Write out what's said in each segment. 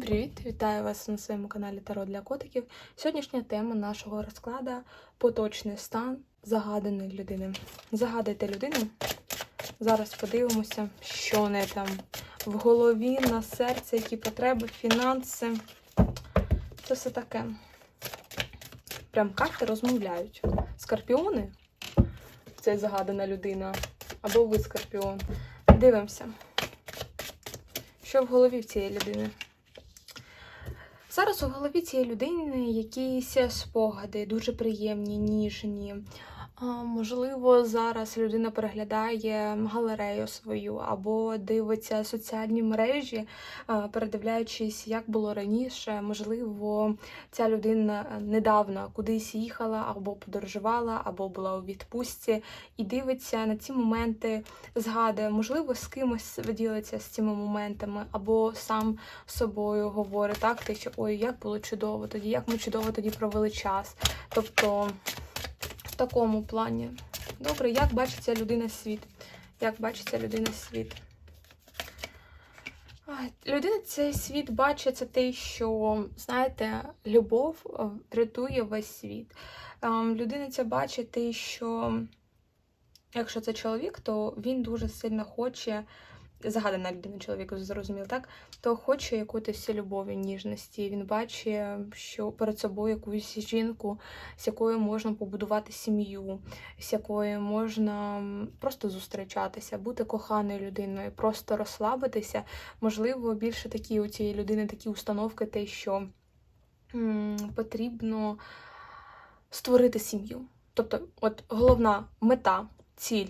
Привіт, вітаю вас на своєму каналі Таро для котиків. Сьогоднішня тема нашого розкладу поточний стан загаданої людини. Загадайте людину. Зараз подивимося, що в неї там в голові, на серці, які потреби, фінанси. Це все таке. Прям карти розмовляють. Скорпіони це загадана людина. Або ви скорпіон. Дивимося. Що в голові в цієї людини? Зараз у голові цієї людини якісь спогади, дуже приємні, ніжні. Можливо, зараз людина переглядає галерею свою або дивиться соціальні мережі, передивляючись, як було раніше. Можливо, ця людина недавно кудись їхала, або подорожувала, або була у відпустці, і дивиться на ці моменти, згадує, можливо, з кимось ділиться з цими моментами, або сам собою говорить так, те, що ой, як було чудово тоді, як ми чудово тоді провели час. Тобто такому плані. Добре, як бачиться людина світ? Як бачиться людина світ? Людина цей світ бачить це те, що, знаєте, любов е, рятує весь світ. Ем, Людина ця бачить те, що якщо це чоловік, то він дуже сильно хоче, загадана людина чоловіку, зрозуміло, так? То хоче якоїсь любові, ніжності. Він бачить, що перед собою якусь жінку, з якою можна побудувати сім'ю, з якою можна просто зустрічатися, бути коханою людиною, просто розслабитися. Можливо, більше такі у цієї людини такі установки, те, що м, потрібно створити сім'ю. Тобто, от головна мета, ціль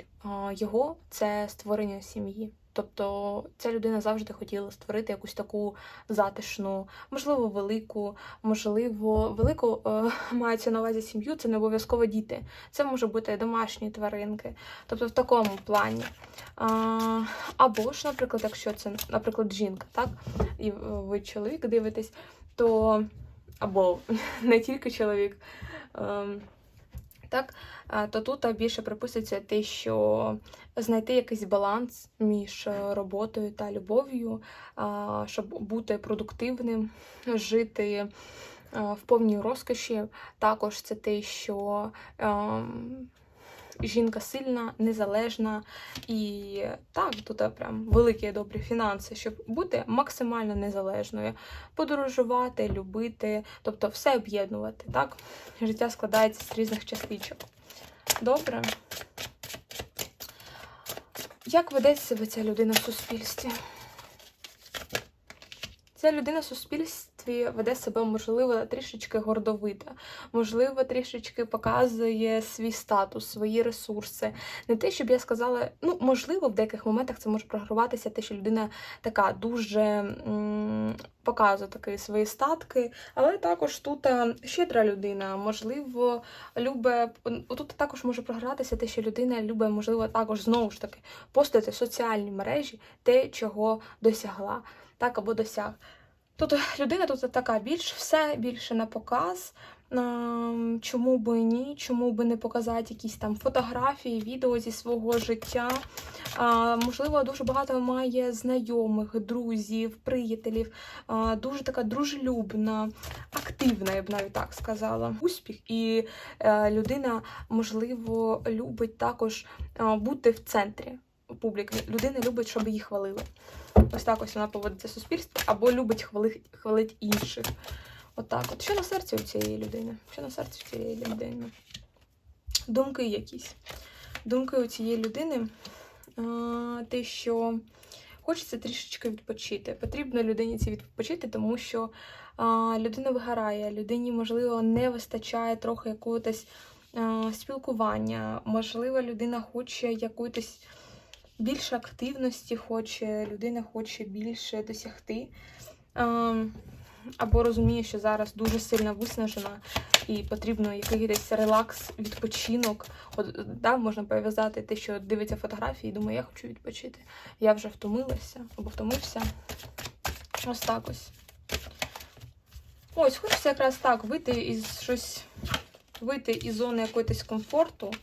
його це створення сім'ї. Тобто ця людина завжди хотіла створити якусь таку затишну, можливо, велику, можливо, велику е, мається на увазі сім'ю, це не обов'язково діти. Це може бути домашні тваринки. Тобто в такому плані. Або ж, наприклад, якщо це, наприклад, жінка, так, і ви чоловік дивитесь, то або не тільки чоловік. Так, то тут більше припуститься те, що знайти якийсь баланс між е, роботою та любов'ю, щоб бути продуктивним, жити в повній розкоші. Також це те, що ем, жінка сильна, незалежна і так, тут прям великі добрі фінанси, щоб бути максимально незалежною, подорожувати, любити, тобто все об'єднувати. Так, життя складається з різних частичок. Добре. Як веде себе ця людина в суспільстві? Ця людина в суспільстві веде себе, можливо, трішечки гордовита, можливо, трішечки показує свій статус, свої ресурси. Не те, щоб я сказала, ну, можливо, в деяких моментах це може програватися, те, що людина така дуже м, показує такі свої статки, але також тут е, щедра людина, можливо, любить, тут також може програтися те, що людина любить, можливо, також знову ж таки постати в соціальні мережі те, чого досягла так або досяг. Тут людина тут така більш все більше на показ. Ем, Чому би ні, чому би не показати якісь там фотографії, відео зі свого життя. Можливо, дуже багато має знайомих, друзів, приятелів, дуже така дружелюбна, активна, я б навіть так сказала. Успіх, і е, людина, можливо, любить також е, бути в центрі публіки. Людина любить, щоб її хвалили. Ось так ось вона поводиться в суспільстві, або любить хвали, хвалить інших. Отак от, от. Що на серці у цієї людини? Що на серці у цієї людини? Думки якісь. Думки у цієї людини. Те, що хочеться трішечки відпочити. Потрібно людині ці відпочити, тому що людина вигорає, людині, можливо, не вистачає трохи якогось спілкування. Можливо, людина хоче якоїсь більше активності хоче, людина хоче більше досягти. Ем, або розуміє, що зараз дуже сильно виснажена і потрібно якийсь релакс, відпочинок. От, да, Можна пов'язати те, що дивиться фотографії і думає, я хочу відпочити. Я вже втомилася або втомився. Ось так ось. Ось, хочеться якраз так вийти із щось, вийти із зони якоїсь комфорту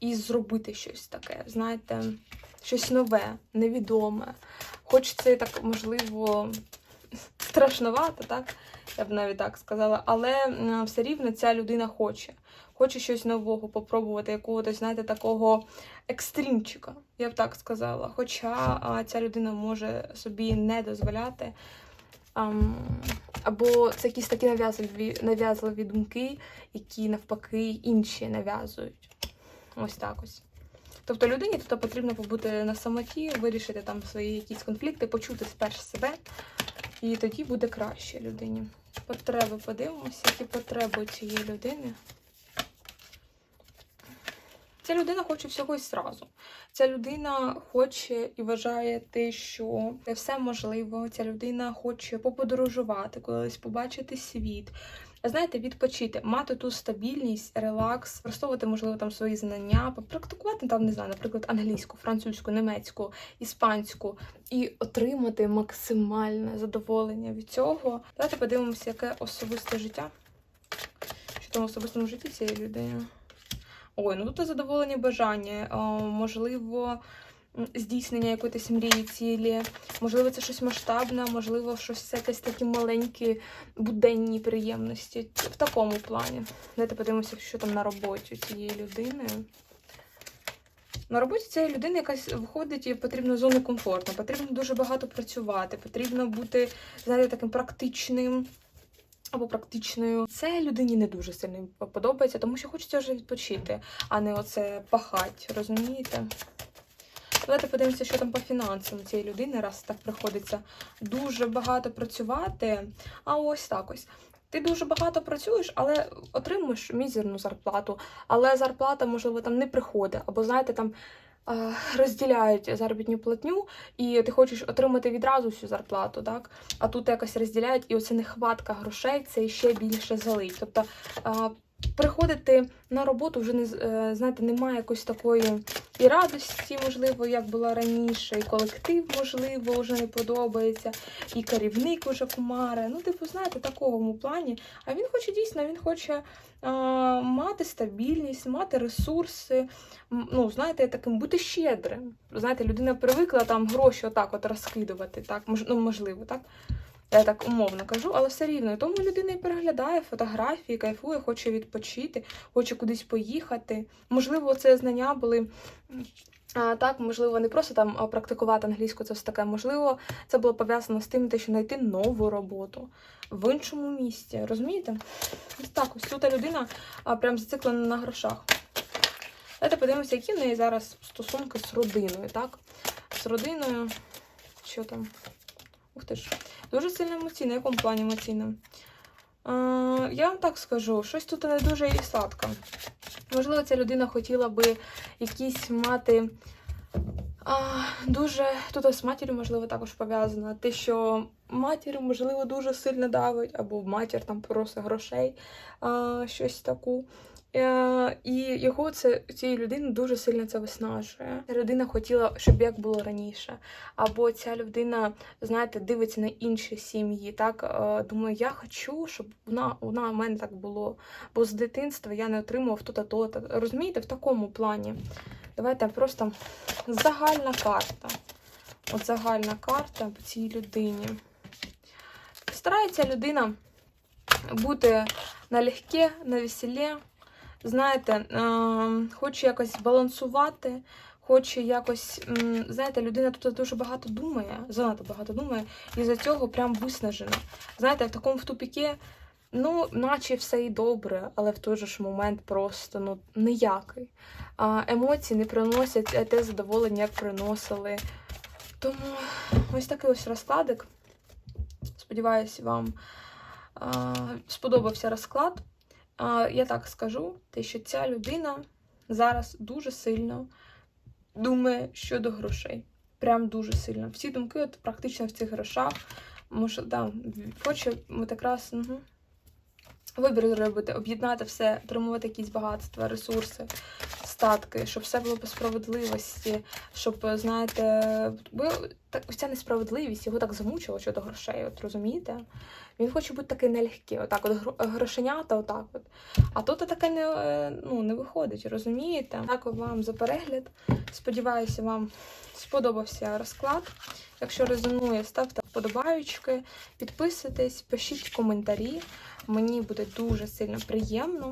і зробити щось таке, знаєте, щось нове, невідоме. Хочеться так, можливо, страшновато, так? Я б навіть так сказала. Але все рівно ця людина хоче. Хоче щось нового попробувати, якогось, знаєте, такого екстримчика, я б так сказала. Хоча а, ця людина може собі не дозволяти. Ам, або це якісь такі нав'язливі, нав'язливі думки, які навпаки інші нав'язують. Ось так ось. Тобто людині тут потрібно побути на самоті, вирішити там свої якісь конфлікти, почути спершу себе, і тоді буде краще людині. Потреби подивимося, які потреби цієї людини. Ця людина хоче всього і зразу. Ця людина хоче і вважає те, що все можливо. Ця людина хоче поподорожувати, колись побачити світ. Знаєте, відпочити, мати ту стабільність, релакс, використовувати, можливо, там свої знання, попрактикувати там, не знаю, наприклад, англійську, французьку, німецьку, іспанську, і отримати максимальне задоволення від цього. Давайте подивимося, яке особисте життя. Що там в особистому житті цієї людини. Ой, ну тут задоволення бажання, а, можливо, здійснення якоїсь мрії, цілі, можливо, це щось масштабне, можливо, щось якесь такі маленькі буденні приємності. В такому плані. Давайте подивимося, що там на роботі цієї людини. На роботі цієї людини якась виходить і потрібно зони комфорту, потрібно дуже багато працювати, потрібно бути, знаєте, таким практичним або практичною. Це людині не дуже сильно подобається, тому що хочеться вже відпочити, а не оце пахать, розумієте? Давайте подивимося, що там по фінансам цієї людини, раз так приходиться дуже багато працювати. А ось так ось. Ти дуже багато працюєш, але отримуєш мізерну зарплату. Але зарплата, можливо, там не приходить. Або, знаєте, там е, розділяють заробітну платню, і ти хочеш отримати відразу всю зарплату, так? А тут якось розділяють, і оце нехватка грошей це ще більше залить. Тобто е, приходити на роботу вже не е, знаєте, немає якоїсь такої і радості, можливо, як була раніше, і колектив, можливо, вже не подобається, і керівник вже кумаре. Ну, типу, знаєте, такому плані. А він хоче дійсно, він хоче а, мати стабільність, мати ресурси. Ну, знаєте, таким бути щедрим. Знаєте, людина привикла там гроші отак от розкидувати, так, ну, можливо, так. Я так умовно кажу, але все рівно. Тому людина і переглядає фотографії, кайфує, хоче відпочити, хоче кудись поїхати. Можливо, це знання були. А, так, можливо, не просто там практикувати англійську, це все таке. Можливо, це було пов'язано з тим, що знайти нову роботу в іншому місті. Розумієте? Ось так, ось тут людина а, прям зациклена на грошах. Давайте подивимося, які в неї зараз стосунки з родиною, так? З родиною. Що там? Ух ти ж. Дуже сильно емоційно. В якому плані емоційно? Е, я вам так скажу, щось тут не дуже і сладко. Можливо, ця людина хотіла би якісь мати. А, дуже тут з матір'ю, можливо, також пов'язано. Те, що матір, можливо, дуже сильно давить, або матір там просить грошей, а, щось таку. Е, і його це цієї людини дуже сильно це виснажує. Ця людина хотіла, щоб як було раніше. Або ця людина, знаєте, дивиться на інші сім'ї. Так е, думаю, я хочу, щоб вона, вона у мене так було. Бо з дитинства я не отримував то-то, то-то. Розумієте, в такому плані. Давайте просто загальна карта. От загальна карта по цій людині. Старається людина бути налегке, на веселі. Знаєте, е, хоче якось балансувати, хоче якось, знаєте, людина тут дуже багато думає, занадто багато думає, і за цього прям виснажена. Знаєте, в такому в тупікі, ну, наче все і добре, але в той же ж момент просто ну, ніякий. Емоції не приносять те задоволення, як приносили. Тому ось такий ось розкладик. Сподіваюся, вам сподобався розклад. Я так скажу, те, що ця людина зараз дуже сильно думає щодо грошей. Прям дуже сильно. Всі думки от практично в цих грошах. Може, да, хоче от якраз угу. вибір зробити, об'єднати все, отримувати якісь багатства, ресурси, статки, щоб все було по справедливості, щоб, знаєте, бо так, ця несправедливість його так замучила щодо грошей, от розумієте? Він хоче бути такий нелегкий, отак, от грошенята, отак от. А тут таке не, ну, не виходить, розумієте? Дякую вам за перегляд. Сподіваюся, вам сподобався розклад. Якщо резонує, ставте вподобаючки, підписуйтесь, пишіть коментарі. Мені буде дуже сильно приємно.